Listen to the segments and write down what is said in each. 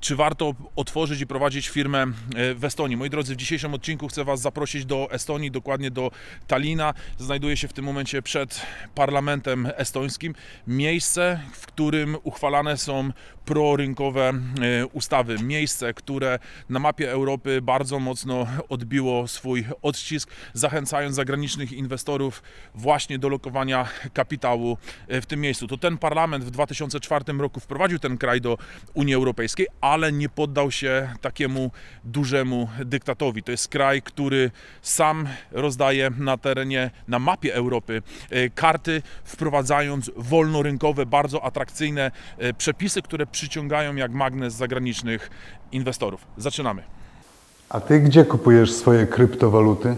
czy warto otworzyć i prowadzić firmę e, w Estonii. Moi drodzy, w dzisiejszym odcinku chcę Was zaprosić do Estonii, dokładnie do Talina. Znajduję się w tym momencie przed parlamentem estońskim. Miejsce, w którym uchwalane są prorynkowe e, ustawy. Miejsce, które na mapie Europy bardzo mocno odbiło swój odcisk, zachęcając zagranicznych inwestorów właśnie do lokowania kapitału e, w tym miejscu. To ten parlament w 2004 roku wprowadził ten kraj do Unii Europejskiej, ale nie poddał się takiemu dużemu dyktatowi. To jest kraj, który sam rozdaje na terenie, na mapie Europy e, karty, wprowadzając wolnorynkowe, bardzo atrakcyjne przepisy, które przyciągają jak magnes zagranicznych inwestorów. Zaczynamy. A ty gdzie kupujesz swoje kryptowaluty?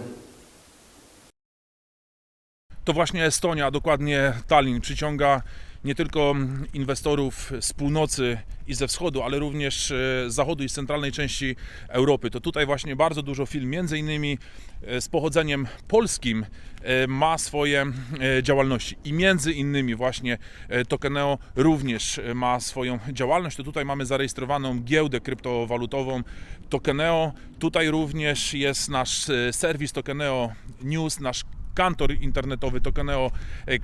To właśnie Estonia, dokładnie Tallinn, przyciąga nie tylko inwestorów z północy i ze wschodu, ale również e, z zachodu i z centralnej części Europy. To tutaj właśnie bardzo dużo firm, między innymi e, z pochodzeniem polskim, e, ma swoje działalności. I między innymi właśnie Tokeneo również ma swoją działalność. To tutaj mamy zarejestrowaną giełdę kryptowalutową Tokeneo. Tutaj również jest nasz serwis Tokeneo News, nasz kantor internetowy Tokeneo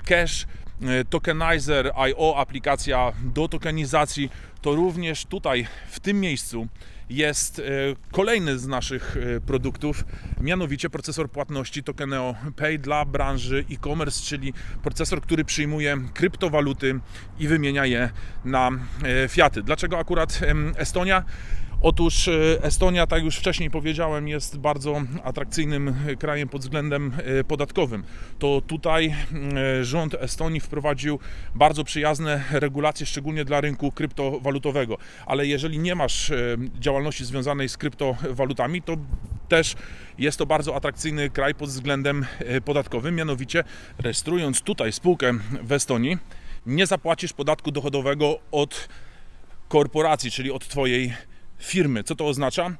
Cash, e, Tokenizer.io, aplikacja do tokenizacji, to również tutaj, w tym miejscu jest e, kolejny z naszych e, produktów, mianowicie procesor płatności Tokeneo Pay dla branży e-commerce, czyli procesor, który przyjmuje kryptowaluty i wymienia je na fiaty. Dlaczego akurat Estonia? Otóż e, Estonia, tak już wcześniej powiedziałem, jest bardzo atrakcyjnym krajem pod względem e, podatkowym. To tutaj e, rząd Estonii wprowadził bardzo przyjazne regulacje, szczególnie dla rynku kryptowalutowego. Ale jeżeli nie masz e, działalności związanej z kryptowalutami, to też jest to bardzo atrakcyjny kraj pod względem e, podatkowym. Mianowicie, rejestrując tutaj spółkę w Estonii, nie zapłacisz podatku dochodowego od korporacji, czyli od Twojej firmy. Co to oznacza?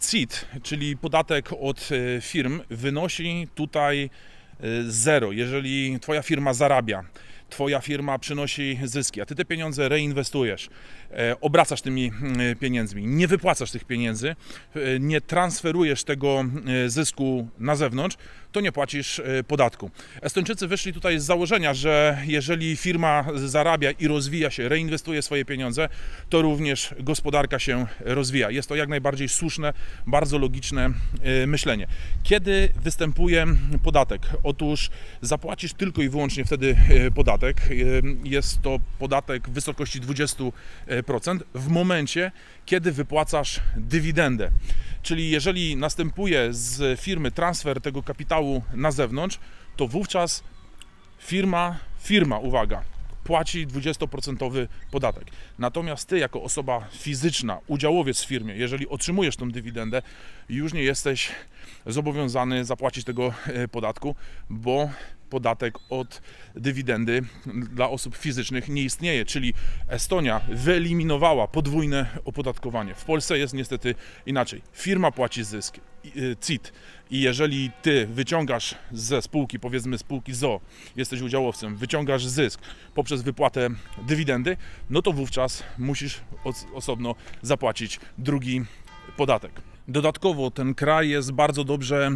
CIT, czyli podatek od e, firm, wynosi tutaj e, zero. Jeżeli Twoja firma zarabia, Twoja firma przynosi zyski, a Ty te pieniądze reinwestujesz, e, obracasz tymi mm, pieniędzmi, nie wypłacasz tych pieniędzy, e, nie transferujesz tego e, zysku na zewnątrz, to nie płacisz e, podatku. Estończycy wyszli tutaj z założenia, że jeżeli firma zarabia i rozwija się, reinwestuje swoje pieniądze, to również gospodarka się rozwija. Jest to jak najbardziej słuszne, bardzo logiczne e, myślenie. Kiedy występuje podatek? Otóż zapłacisz tylko i wyłącznie wtedy e, podatek. E, Jest to podatek w wysokości 20% w momencie, kiedy wypłacasz dywidendę. Czyli jeżeli następuje z firmy transfer tego kapitału na zewnątrz, to wówczas firma, firma, uwaga, płaci 20% podatek. Natomiast ty, jako osoba fizyczna, udziałowiec w firmie, jeżeli otrzymujesz tą dywidendę, już nie jesteś zobowiązany zapłacić tego e, podatku, bo podatek od dywidendy dla osób fizycznych nie istnieje, czyli Estonia wyeliminowała podwójne opodatkowanie. W Polsce jest niestety inaczej. Firma płaci zysk, y, CIT i jeżeli ty wyciągasz ze spółki, powiedzmy spółki ZO, jesteś udziałowcem, wyciągasz zysk poprzez wypłatę dywidendy, no to wówczas musisz os- osobno zapłacić drugi podatek. Dodatkowo ten kraj jest bardzo dobrze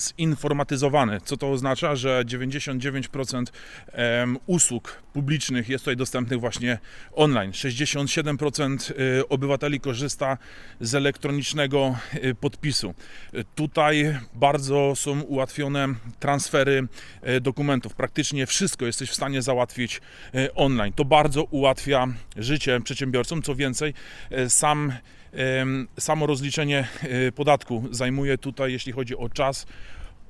zinformatyzowany. Co to oznacza? Że 99% em, usług publicznych jest tutaj dostępnych właśnie online. 67% y, obywateli korzysta z elektronicznego y, podpisu. Tutaj bardzo są ułatwione transfery y, dokumentów. Praktycznie wszystko jesteś w stanie załatwić online. To bardzo ułatwia życie przedsiębiorcom. Co więcej, sam Samo rozliczenie podatku zajmuje tutaj, jeśli chodzi o czas,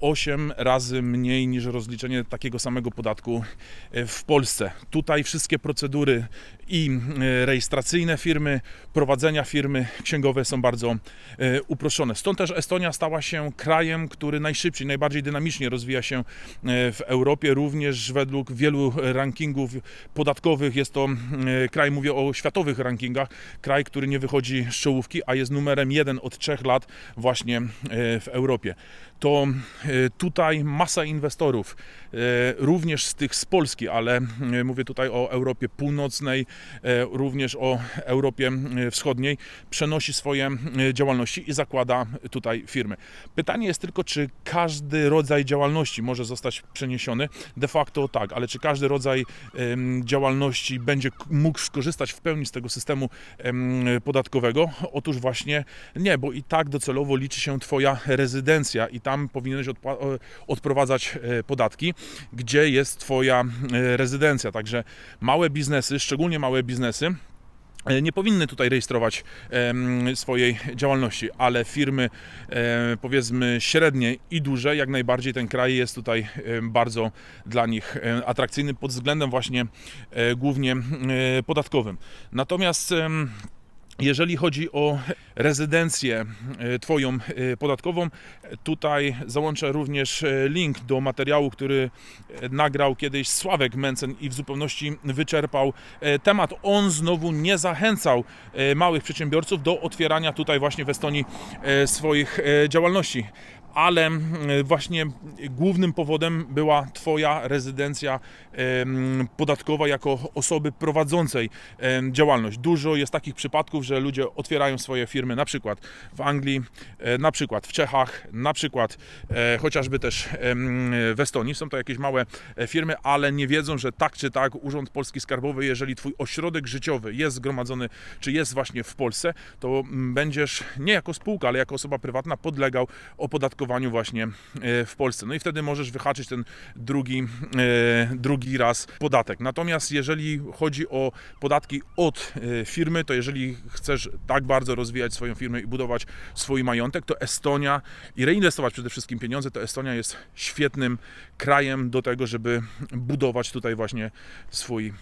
8 razy mniej niż rozliczenie takiego samego podatku e, w Polsce. Tutaj wszystkie procedury i e, rejestracyjne firmy, prowadzenia firmy księgowe są bardzo e, uproszczone. Stąd też Estonia stała się krajem, który najszybciej, najbardziej dynamicznie rozwija się w Europie. Również według wielu rankingów podatkowych jest to kraj, mówię o światowych rankingach, kraj, który nie wychodzi z czołówki, a jest numerem jeden od trzech lat właśnie w Europie. To tutaj masa inwestorów, e, również z tych z Polski, ale e, mówię tutaj o Europie Północnej, e, również o Europie e, Wschodniej, przenosi swoje e, działalności i zakłada tutaj firmy. Pytanie jest tylko, czy każdy rodzaj działalności może zostać przeniesiony. De facto tak, ale czy każdy rodzaj działalności będzie mógł skorzystać w pełni z tego systemu em, podatkowego? Otóż właśnie nie, bo i tak docelowo liczy się Twoja rezydencja i tam powinieneś odpa- o- odprowadzać e, podatki, gdzie jest Twoja e, rezydencja. Także małe biznesy, szczególnie małe biznesy, e, nie powinny tutaj rejestrować swojej działalności, ale firmy powiedzmy średnie i duże, jak najbardziej ten kraj jest tutaj bardzo dla nich atrakcyjny pod względem właśnie głównie podatkowym. Natomiast jeżeli chodzi o rezydencję e, Twoją e, podatkową, tutaj załączę również e, link do materiału, który nagrał kiedyś Sławek Mencen i w zupełności wyczerpał temat. On znowu nie zachęcał małych przedsiębiorców do otwierania tutaj właśnie w Estonii swoich działalności. Ale mm, właśnie głównym powodem była Twoja rezydencja podatkowa jako osoby prowadzącej działalność. Dużo jest takich przypadków, że ludzie otwierają swoje firmy na przykład w Anglii, e, na przykład w Czechach, na przykład e, chociażby też w Estonii. Są to jakieś małe e, firmy, ale nie wiedzą, że tak czy tak Urząd Polski Skarbowy, jeżeli Twój ośrodek życiowy jest zgromadzony, czy jest właśnie w Polsce, to mm, będziesz nie jako spółka, ale jako osoba prywatna podlegał opodatkowaniu właśnie e, w Polsce. No i wtedy możesz wyhaczyć ten drugi, e, drugi raz podatek. Natomiast jeżeli chodzi o podatki od e, firmy, to jeżeli chcesz tak bardzo rozwijać swoją firmę i budować swój majątek, to Estonia i reinwestować przede wszystkim pieniądze, to Estonia jest świetnym krajem do tego, żeby budować tutaj właśnie swój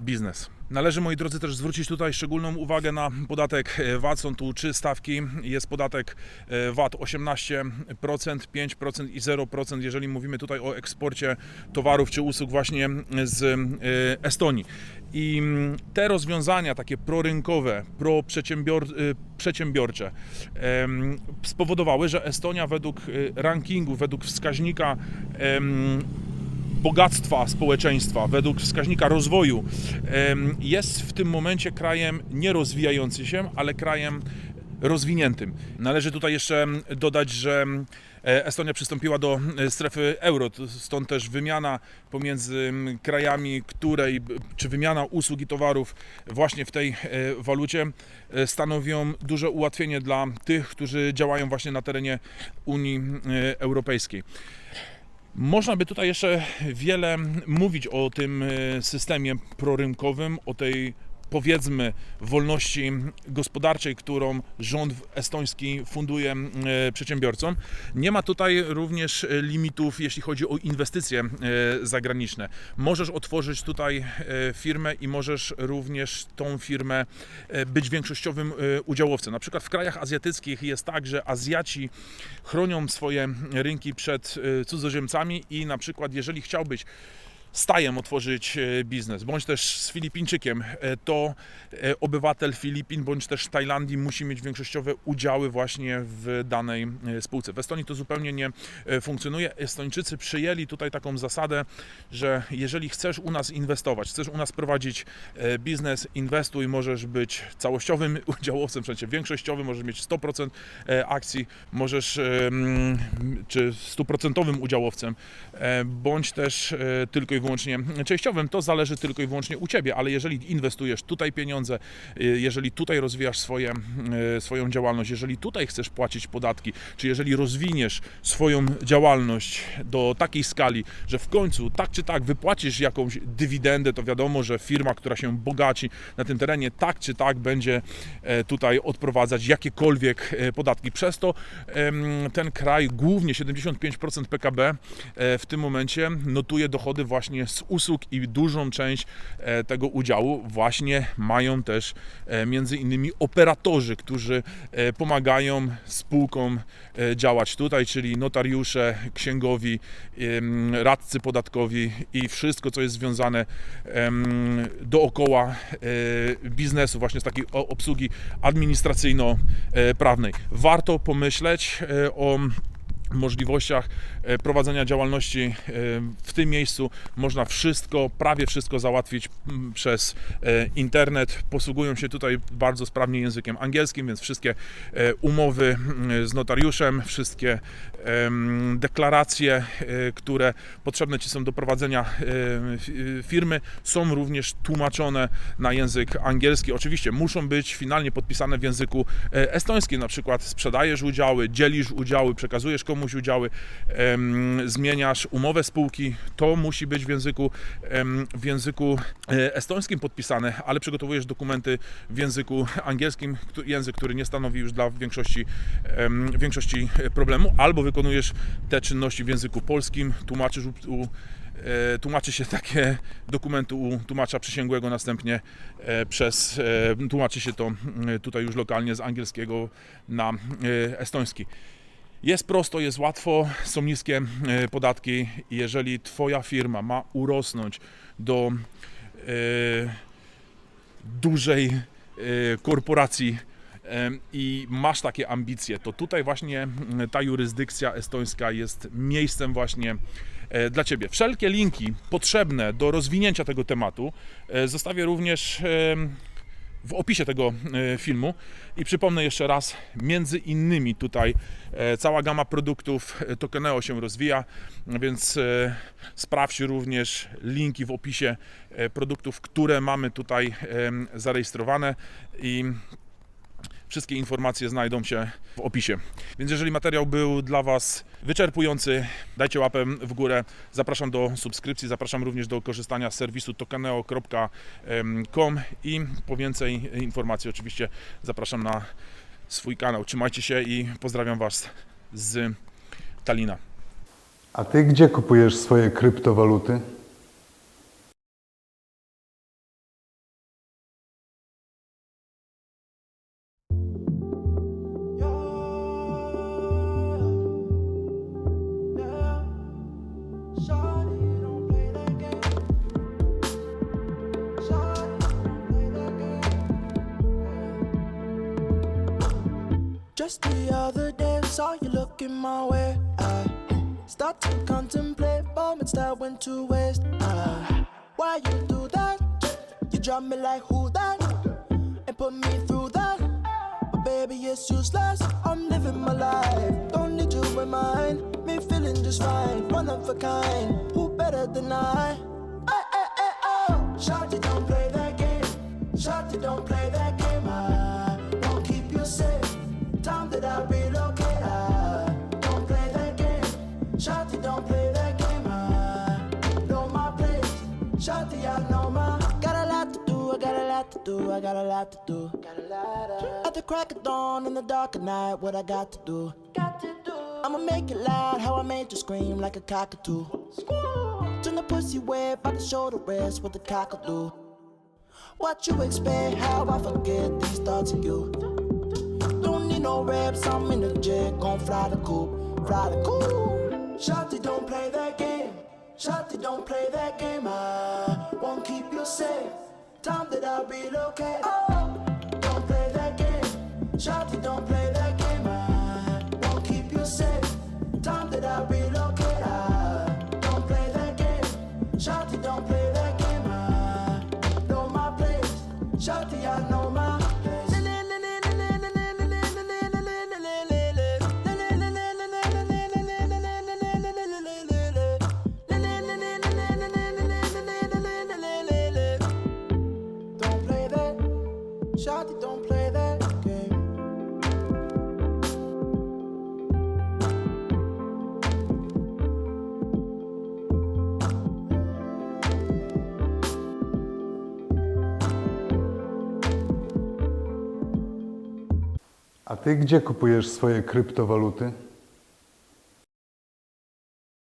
biznes. Należy, moi drodzy, też zwrócić tutaj szczególną uwagę na podatek e, VAT. Są tu trzy stawki. Jest podatek e, VAT 18%, 5% i 0%, jeżeli mówimy tutaj o eksporcie towarów czy usług właśnie z e, Estonii. I mm, te rozwiązania takie prorynkowe, pro-przedsiębiorcze spowodowały, że Estonia według rankingu, według wskaźnika bogactwa społeczeństwa, według wskaźnika rozwoju, jest w tym momencie krajem nie rozwijającym się, ale krajem rozwiniętym. Należy tutaj jeszcze dodać, że Estonia przystąpiła do e, strefy euro, stąd też wymiana pomiędzy krajami, której, czy wymiana usług i towarów właśnie w tej e, walucie e, stanowią duże ułatwienie dla tych, którzy działają właśnie na terenie Unii Europejskiej. Można by tutaj jeszcze wiele mówić o tym e, systemie prorynkowym, o tej powiedzmy wolności gospodarczej, którą rząd estoński funduje e, przedsiębiorcom. Nie ma tutaj również limitów, jeśli chodzi o inwestycje e, zagraniczne. Możesz otworzyć tutaj e, firmę i możesz również tą firmę być większościowym udziałowcem. Na przykład w krajach azjatyckich jest tak, że Azjaci chronią swoje rynki przed cudzoziemcami i na przykład jeżeli chciałbyś stajem otworzyć e, biznes, bądź też z Filipińczykiem, e, to e, obywatel Filipin bądź też Tajlandii musi mieć większościowe udziały właśnie w danej spółce. W Estonii to zupełnie nie funkcjonuje. Estończycy przyjęli tutaj taką zasadę, że jeżeli chcesz u nas inwestować, chcesz u nas prowadzić biznes, inwestuj, możesz być całościowym udziałowcem, w sensie większościowym, możesz mieć 100% e, akcji, możesz czy stuprocentowym udziałowcem, bądź też tylko wyłącznie częściowym, to zależy tylko i wyłącznie u Ciebie, ale jeżeli inwestujesz tutaj pieniądze, e, jeżeli tutaj rozwijasz swoje, e, swoją działalność, jeżeli tutaj chcesz płacić podatki, czy jeżeli rozwiniesz swoją działalność do takiej skali, że w końcu tak czy tak wypłacisz jakąś dywidendę, to wiadomo, że firma, która się bogaci na tym terenie, tak czy tak będzie e, tutaj odprowadzać jakiekolwiek e, podatki. Przez to ten kraj, głównie 75% PKB e, w tym momencie notuje dochody właśnie z usług i dużą część e, tego udziału właśnie mają też e, między innymi operatorzy, którzy e, pomagają spółkom działać tutaj, czyli notariusze, księgowi, radcy podatkowi i wszystko, co jest związane dookoła biznesu, właśnie z takiej obsługi administracyjno-prawnej. Warto pomyśleć o możliwościach prowadzenia działalności e, w tym miejscu można wszystko, prawie wszystko załatwić mm, przez e, internet. Posługują się tutaj bardzo sprawnie językiem angielskim, więc wszystkie e, umowy mm, z notariuszem, wszystkie deklaracje, e, które potrzebne Ci są do prowadzenia e, fi- firmy, są również tłumaczone na język angielski. Oczywiście muszą być finalnie podpisane w języku e, estońskim, na przykład sprzedajesz udziały, dzielisz udziały, przekazujesz komuś udziały, zmieniasz umowę spółki, to musi być w języku, w języku e, estońskim podpisane, ale przygotowujesz dokumenty w języku angielskim, język, który nie stanowi już dla większości, większości problemu, albo wykonujesz te czynności w języku polskim, tłumaczysz u, e, tłumaczy się takie dokumenty u tłumacza przysięgłego, następnie e, przez, e, tłumaczy się to tutaj już lokalnie z angielskiego na e, estoński. Jest prosto, jest łatwo, są niskie e, podatki jeżeli Twoja firma ma urosnąć do e, dużej e, korporacji e, i masz takie ambicje, to tutaj właśnie ta jurysdykcja estońska jest miejscem właśnie e, dla Ciebie. Wszelkie linki potrzebne do rozwinięcia tego tematu e, zostawię również e, w opisie tego e, filmu. I przypomnę jeszcze raz, między innymi tutaj e, cała gama produktów e, Tokeneo się rozwija, więc sprawdź również linki w opisie produktów, które mamy tutaj zarejestrowane. I Wszystkie informacje znajdą się w opisie. Więc jeżeli materiał był dla Was wyczerpujący, dajcie łapę w górę. Zapraszam do subskrypcji, zapraszam również do korzystania z serwisu tokeneo.com i po więcej informacji oczywiście zapraszam na swój kanał. Trzymajcie się i pozdrawiam Was z Talina. A ty gdzie kupujesz swoje kryptowaluty? Just the other day, saw you looking my way. I start to contemplate moments that went to waste. Uh, why you do that? You drop me like who that? And put me through that. But baby, it's useless. I'm living my life. Don't just fine. One of a kind. Who better than I? Ay, ay, ay, oh. Shawty, don't play that game. Shawty, don't play that game. I won't keep you safe. Time that I relocate. I don't play that game. Shawty, don't play that game. I know my place. Shawty, I know my. Got a lot to do. I got a lot to do. I got a lot to do. Got a lot of. At the crack of dawn in the dark of night, what I got to do? Got to do. I'ma make it loud. How I made you scream like a cockatoo. Turn the pussy wave by the shoulder rest with the cockatoo. What you expect? How I forget these thoughts of you. Don't need no reps, I'm in the jet, gon' fly the coop, fly the coop. Shotty, don't play that game. Shotty, don't play that game. I won't keep you safe. Time that I relocate. Oh, don't play that game. Shotty, don't play Don't play that game. A ty gdzie kupujesz swoje kryptowaluty?